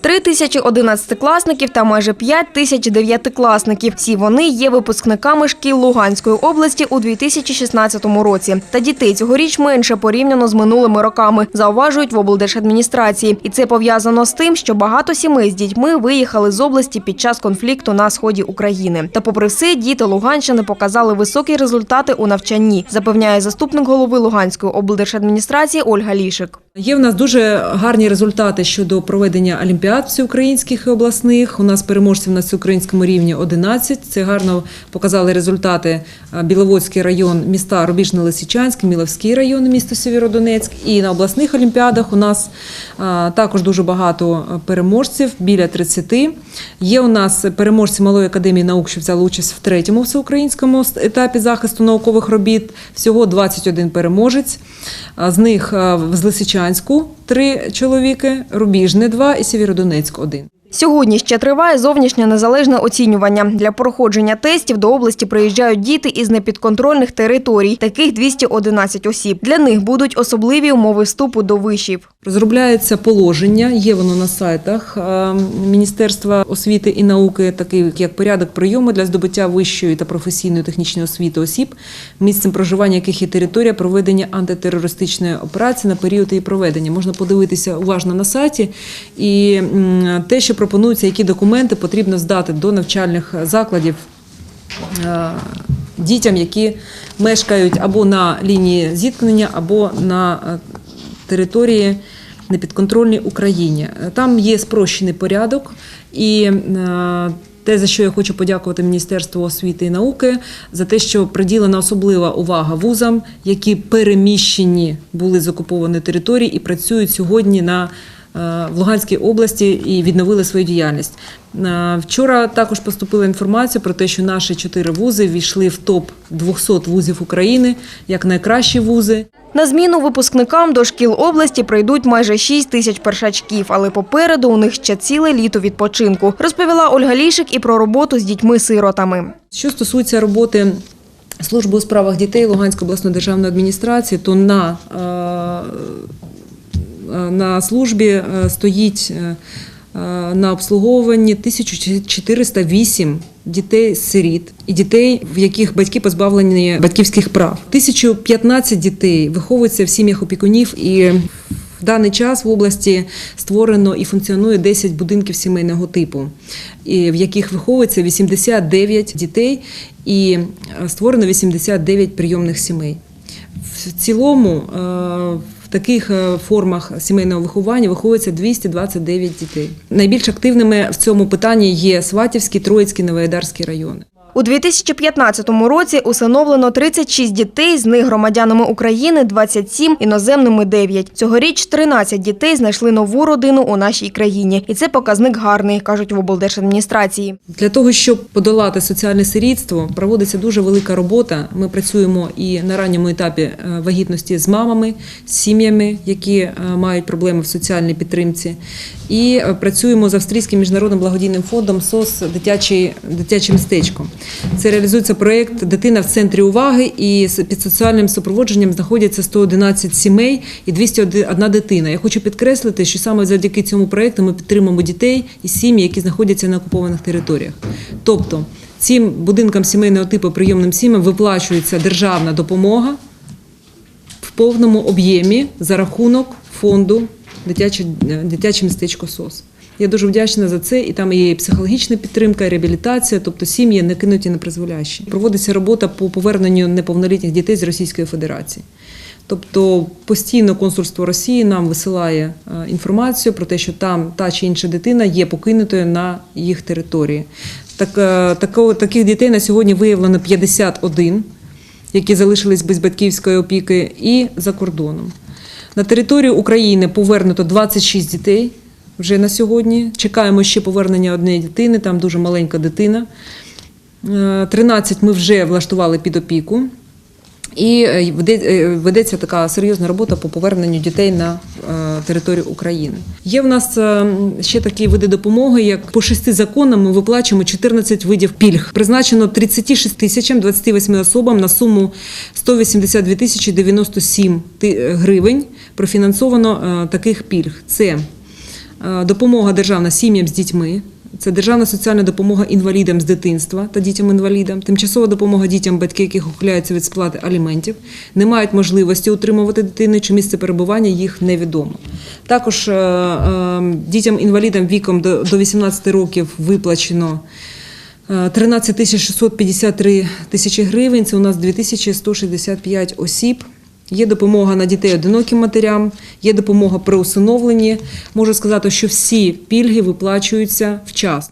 Три тисячі одинадцятикласників та майже п'ять тисяч дев'ятикласників. Всі вони є випускниками шкіл Луганської області у 2016 році. Та дітей цьогоріч менше порівняно з минулими роками, зауважують в облдержадміністрації. І це пов'язано з тим, що багато сімей з дітьми виїхали з області під час конфлікту на сході України. Та попри все, діти Луганщини показали високі результати у навчанні, запевняє заступник голови Луганської облдержадміністрації Ольга Лішик. Є в нас дуже гарні результати щодо проведення олімпіад всеукраїнських і обласних. У нас переможців на всеукраїнському рівні 11. Це гарно показали результати Біловодський район міста Рубіжне-Лисичанськ, Міловський район місто Сєвєродонецьк. І на обласних олімпіадах у нас також дуже багато переможців, біля 30. Є у нас переможці Малої академії наук, що взяли участь в третьому всеукраїнському етапі захисту наукових робіт. Всього 21 переможець. З них з Лисичанську три чоловіки, Рубіжне два і Сєвєродонецьк один. Сьогодні ще триває зовнішнє незалежне оцінювання. Для проходження тестів до області приїжджають діти із непідконтрольних територій, таких 211 осіб. Для них будуть особливі умови вступу до вишів. Розробляється положення, є воно на сайтах е, Міністерства освіти і науки, такий як порядок прийому для здобуття вищої та професійної технічної освіти осіб, місцем проживання яких є територія проведення антитерористичної операції на період її проведення. Можна подивитися уважно на сайті і те, що пропонується, які документи потрібно здати до навчальних закладів е, дітям, які мешкають або на лінії зіткнення, або на е, території непідконтрольній Україні. Е, Там є спрощений порядок і. Те, за що я хочу подякувати Міністерству освіти і науки, за те, що приділена особлива увага вузам, які переміщені були з окупованої території і працюють сьогодні на в Луганській області і відновили свою діяльність. Е, Вчора також поступила інформація про те, що наші чотири вузи війшли в топ 200 вузів України як найкращі вузи. На зміну випускникам до шкіл області прийдуть майже 6 тисяч першачків, але попереду у них ще ціле літо відпочинку. Розповіла Ольга Лішик і про роботу з дітьми-сиротами. Що стосується роботи служби у справах дітей Луганської обласної державної адміністрації, то на, е, е, на службі е, стоїть е, е, на обслуговуванні 1408 дітей-сиріт і дітей, в яких батьки позбавлені батьківських прав. 1015 дітей виховуються в сім'ях опікунів і в даний час в області створено і функціонує 10 будинків сімейного типу, в яких виховується 89 дітей і е, створено 89 прийомних сімей. В цілому е, таких е, формах сімейного виховання виховується 229 дітей. Найбільш активними в цьому питанні є Сватівський, Троїцький, Новоайдарський райони. У 2015 році усиновлено 36 дітей, з них громадянами України 27, іноземними 9. Цьогоріч 13 дітей знайшли нову родину у нашій країні. І це показник гарний, кажуть в облдержадміністрації. Для того, щоб подолати соціальне сирітство, проводиться дуже велика робота. Ми працюємо і на ранньому етапі е, вагітності з мамами, з сім'ями, які е, мають проблеми в соціальній підтримці. І е, працюємо з австрійським міжнародним благодійним фондом СОС дитячий, дитяче містечко. Це реалізується проєкт Дитина в центрі уваги і під соціальним супроводженням знаходяться 111 сімей і 201 дитина. Я хочу підкреслити, що саме завдяки цьому проєкту ми підтримуємо дітей і сім'ї, які знаходяться на окупованих територіях. Тобто цим будинкам сімейного типу прийомним сім'ям виплачується державна допомога в повному об'ємі за рахунок фонду дитяче, дитяче містечко СОС. Я дуже вдячна за це, і там є і психологічна підтримка, і реабілітація, тобто сім'ї не кинуті на призволяще. Проводиться робота по поверненню неповнолітніх дітей з Російської Федерації. Тобто постійно консульство Росії нам висилає е, інформацію про те, що там та чи інша дитина є покинутою на їх території. Так, е, тако- таких дітей на сьогодні виявлено 51 які залишились без батьківської опіки, і за кордоном. На територію України повернуто 26 дітей вже на сьогодні. Чекаємо ще повернення однієї дитини, там дуже маленька дитина. Е, 13 ми вже влаштували під опіку. І е, е, ведеться така серйозна робота по поверненню дітей на е, територію України. Є в нас е, ще такі види допомоги, як по шести законам ми виплачуємо 14 видів пільг. Призначено 36 тисячам 28 особам на суму 182 тисячі 97 гривень. Профінансовано е, таких пільг. Це Е, Допомога державна сім'ям з дітьми. Це державна соціальна допомога інвалідам з дитинства та дітям-інвалідам, тимчасова допомога дітям, батьки яких ухиляються від сплати аліментів, не мають можливості утримувати дитину, чи місце перебування їх невідомо. Також е, е, дітям-інвалідам віком до, до 18 років виплачено е, 13 тисяч 653 тисячі гривень. Це у нас 2165 осіб. Є допомога на дітей одиноким матерям, є допомога при усиновленні. Можу сказати, що всі пільги виплачуються вчасно.